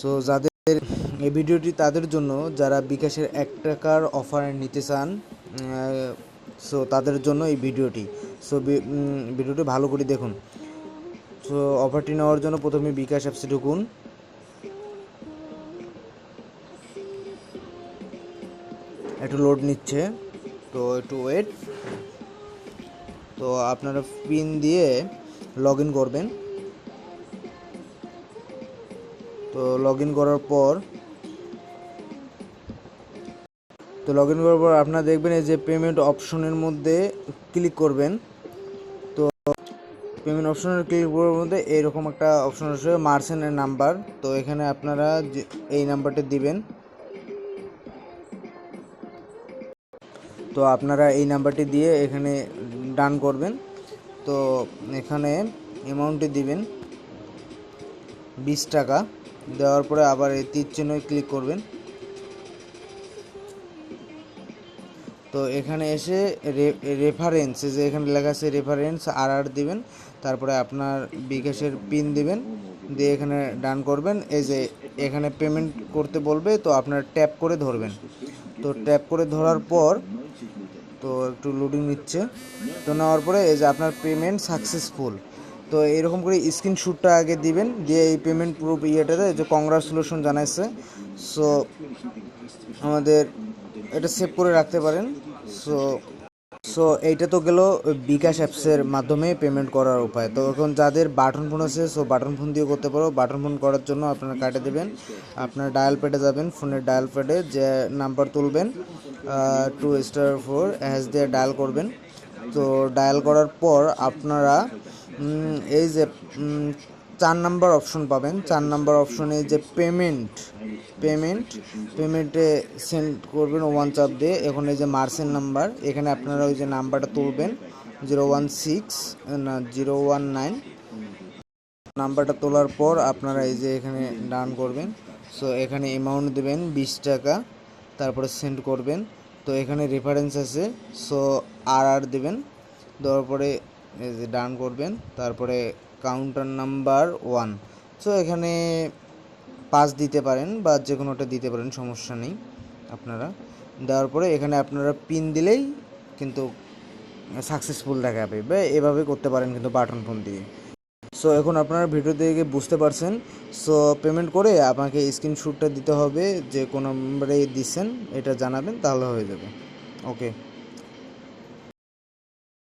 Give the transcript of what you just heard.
So যাদের এই ভিডিওটি তাদের জন্য, যারা বিকাশের এক টাকার অফার নিতে চান সো তাদের জন্য এই ভিডিওটি। সো ভিডিওটি ভালো করে দেখুন। সো অফারটি নেওয়ার জন্য প্রথমে বিকাশ অ্যাপসে ঢুকুন। একটু লোড নিচ্ছে। তো, একটু ওয়েট তো, আপনারা পিন দিয়ে লগ ইন করবেন। তো লগ করার পর, তো লগ করার পর আপনারা দেখবেন এই যে পেমেন্ট অপশনের মধ্যে ক্লিক করবেন। তো পেমেন্ট অপশনের ক্লিক করার মধ্যে এইরকম একটা অপশন আসবে মার্সেন্টের নাম্বার তো এখানে আপনারা এই নাম্বারটা দিবেন। তো আপনারা এই নাম্বারটি দিয়ে এখানে ডান করবেন। তো এখানে অ্যামাউন্টটি দিবেন, বিশ টাকা। দেওয়ার পরে আবার এই তীর চিহ্নে ক্লিক করবেন। তো এখানে এসে রেফারেন্স যে এখানে লেখা আছে রেফারেন্স আর আর দিবেন, তারপরে আপনার বিকাশের পিন দিবেন, দিয়ে এখানে ডান করবেন। এই যে এখানে পেমেন্ট করতে বলবে, তো আপনার ট্যাপ করে ধরবেন। তো ট্যাপ করে ধরার পর, তো একটু লোডিং নিচ্ছে। তো নেওয়ার পরে এই যে আপনার পেমেন্ট সাকসেসফুল তো এরকম করে স্ক্রিনশটটা আগে দিবেন, দিয়ে এই পেমেন্ট প্রুফ ইয়েটাতে যে কংগ্রাচুলেশন জানাইছে। সো আমাদের এটা সেভ করে রাখতে পারেন। সো সো এইটা তো গেল বিকাশ অ্যাপসের মাধ্যমে পেমেন্ট করার উপায়। তো এখন যাদের বাটন ফোন আছে সো বাটন ফোন দিয়ে করতে পারো। বাটন ফোন করার জন্য আপনারা কাটে দেবেন। আপনার ডায়াল প্যাডে যাবেন ফোনের ডায়াল প্যাডে যে নাম্বার তুলবেন টু স্টার ফোর হ্যাশ দিয়ে ডায়াল করবেন। তো ডায়াল করার পর আপনারা এই যে চার নাম্বার অপশন পাবেন। চার নাম্বার অপশনে যে পেমেন্ট পেমেন্ট পেমেন্টে সেন্ড করবেন ওয়ান চাপ দিয়ে। এখন এই যে মার্সেন নাম্বার এখানে আপনারা ওই যে নাম্বারটা তুলবেন। জিরো ওয়ান সিক্স না জিরো ওয়ান নাইন নাম্বারটা তোলার পর আপনারা এই যে এখানে ডান করবেন। সো এখানে অ্যামাউন্ট দেবেন বিশ টাকা, তারপরে সেন্ড করবেন। তো এখানে রেফারেন্স আছে। সো আর আর দেবেন। দেওয়ার পরে যে ডান করবেন, তারপরে কাউন্টার নাম্বার ওয়ান সো এখানে পাঁচ দিতে পারেন বা যে কোনোটা দিতে পারেন, সমস্যা নেই আপনারা। দেওয়ার পরে এখানে আপনারা পিন দিলেই কিন্তু সাকসেসফুল দেখাবে বা এভাবে করতে পারেন কিন্তু বাটন ফোন দিয়ে। সো এখন আপনারা ভিডিও দেখে বুঝতে পারছেন। সো পেমেন্ট করে আপনাকে স্ক্রিনশটটা দিতে হবে, যে কোন নম্বরে দিচ্ছেন এটা জানাবেন, তাহলে হয়ে যাবে। ওকে